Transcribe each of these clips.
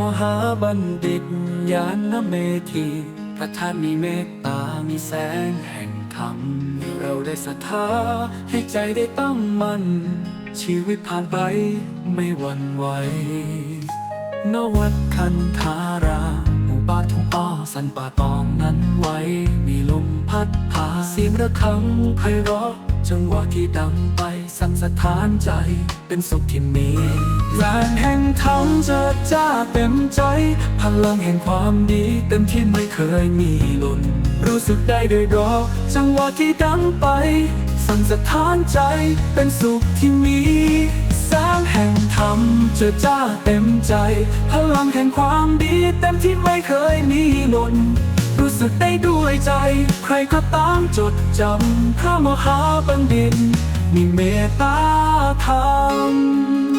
มหาบัณฑิตญาณเมธีพระท่านมีเมตตา มีแสงแห่งธรรม เราได้ศรัทธาให้ใจได้ตั้งมั่น ชีวิตผ่านไปไม่หวั่นไหวนวัดคันธาราหมู่บ้านทุ่งอ้อสันป่าตองนั้นไว้ มีลมพัดพาเสียงระฆังไพเราะจังหวะที่ดังไปสั่นสะท้านใจเป็นสุขที่มี แรงแห่งเจิดจ้าเต็มใจ พลังแห่งความดีเต็มที่ไม่เคยมีล่นรู้สึกได้โดยรอจังหวะที่ดังไป สั่นสะท้านใจเป็นสุขที่มีแสงแห่งธรรมเจะจ้าเต็มใจ พลังแห่งความดีเต็มที่ไม่เคยมีล่นรู้สึกได้ด้วยใจ ใครก็ตามจดจำพระมหาบัณฑิตมีเมตตาธรรม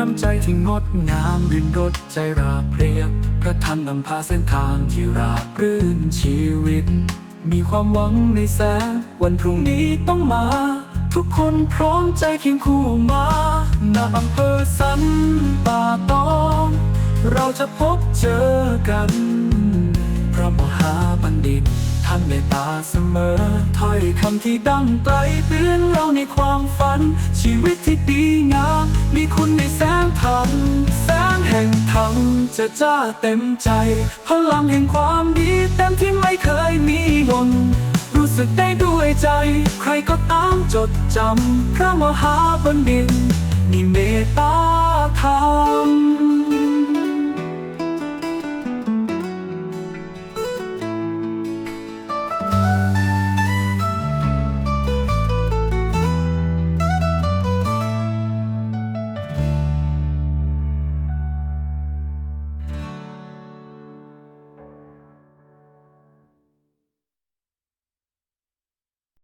น้ำใจที่งดงามรินรสใจราบเรียบพระท่านนำพาเส้นทางที่ราบรื่นชีวิต มีความหวังในแสงวันพรุ่งนี้ต้องมา ทุกคนพร้อมใจเคียงคู่มาณอำเภอสันป่าตอง เราจะพบเจอกัน พระมหาบัณฑิต ท่านเมตตาเสมอถ้อยคำที่ดังไกลเตือนเราในความฝัน ชีวิตที่ดีงาม จะจ้าเต็มใจพลังแห่งความดีเต็มที่ไม่เคยมีหล่นรู้สึกได้ด้วยใจ ใครก็ตามจดจำพระมหาบัณฑิตมีเมตตาธรรม